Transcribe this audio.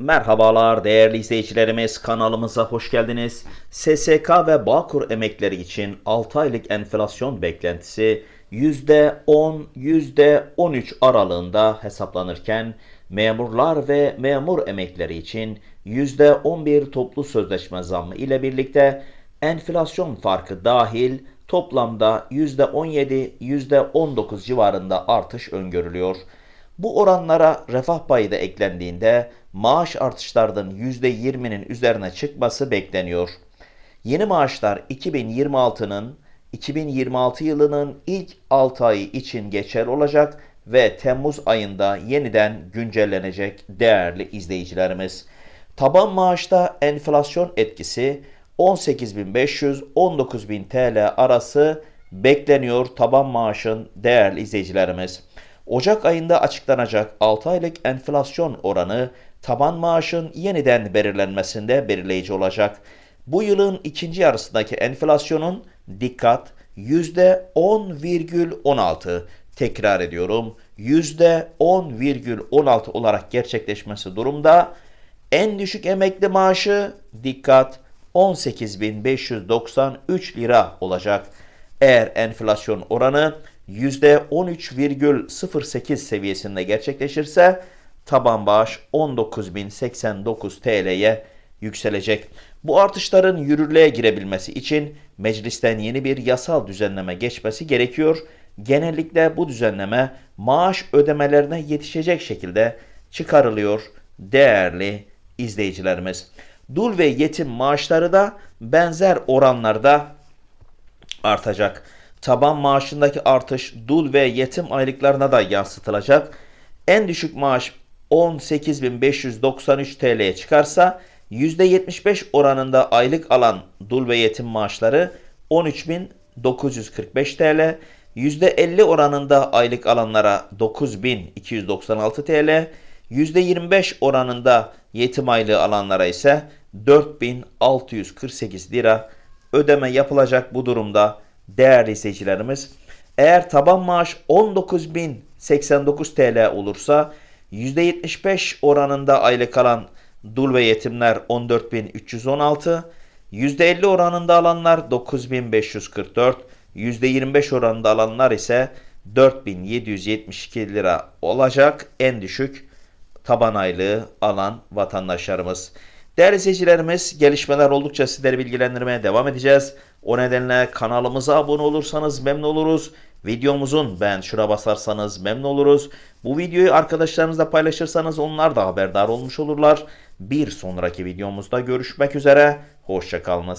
Merhabalar değerli izleyicilerimiz kanalımıza hoş geldiniz. SSK ve Bağkur emekleri için 6 aylık enflasyon beklentisi %10, %13 aralığında hesaplanırken memurlar ve memur emekleri için %11 toplu sözleşme zammı ile birlikte enflasyon farkı dahil toplamda %17, %19 civarında artış öngörülüyor. Bu oranlara refah payı da eklendiğinde maaş artışlarının %20'nin üzerine çıkması bekleniyor. Yeni maaşlar 2026'nın 2026 yılının ilk 6 ayı için geçerli olacak ve Temmuz ayında yeniden güncellenecek değerli izleyicilerimiz. Taban maaşta enflasyon etkisi 18.500-19.000 TL arası bekleniyor taban maaşın değerli izleyicilerimiz. Ocak ayında açıklanacak 6 aylık enflasyon oranı taban maaşın yeniden belirlenmesinde belirleyici olacak. Bu yılın ikinci yarısındaki enflasyonun dikkat %10,16 tekrar ediyorum %10,16 olarak gerçekleşmesi durumda en düşük emekli maaşı dikkat 18.593 lira olacak. Eğer enflasyon oranı %13,08 seviyesinde gerçekleşirse taban bağış 19.089 TL'ye yükselecek. Bu artışların yürürlüğe girebilmesi için meclisten yeni bir yasal düzenleme geçmesi gerekiyor. Genellikle bu düzenleme maaş ödemelerine yetişecek şekilde çıkarılıyor değerli izleyicilerimiz. Dul ve yetim maaşları da benzer oranlarda artacak. Taban maaşındaki artış dul ve yetim aylıklarına da yansıtılacak. En düşük maaş 18.593 TL'ye çıkarsa %75 oranında aylık alan dul ve yetim maaşları 13.945 TL, %50 oranında aylık alanlara 9.296 TL, %25 oranında yetim aylığı alanlara ise 4648 lira ödeme yapılacak bu durumda değerli izleyicilerimiz. Eğer taban maaş 19.089 TL olursa %75 oranında aylık alan dul ve yetimler 14.316, %50 oranında alanlar 9.544, %25 oranında alanlar ise 4772 lira olacak en düşük taban aylığı alan vatandaşlarımız. Değerli izleyicilerimiz gelişmeler oldukça sizleri bilgilendirmeye devam edeceğiz. O nedenle kanalımıza abone olursanız memnun oluruz. Videomuzun beğen şuna basarsanız memnun oluruz. Bu videoyu arkadaşlarınızla paylaşırsanız onlar da haberdar olmuş olurlar. Bir sonraki videomuzda görüşmek üzere. Hoşçakalınız.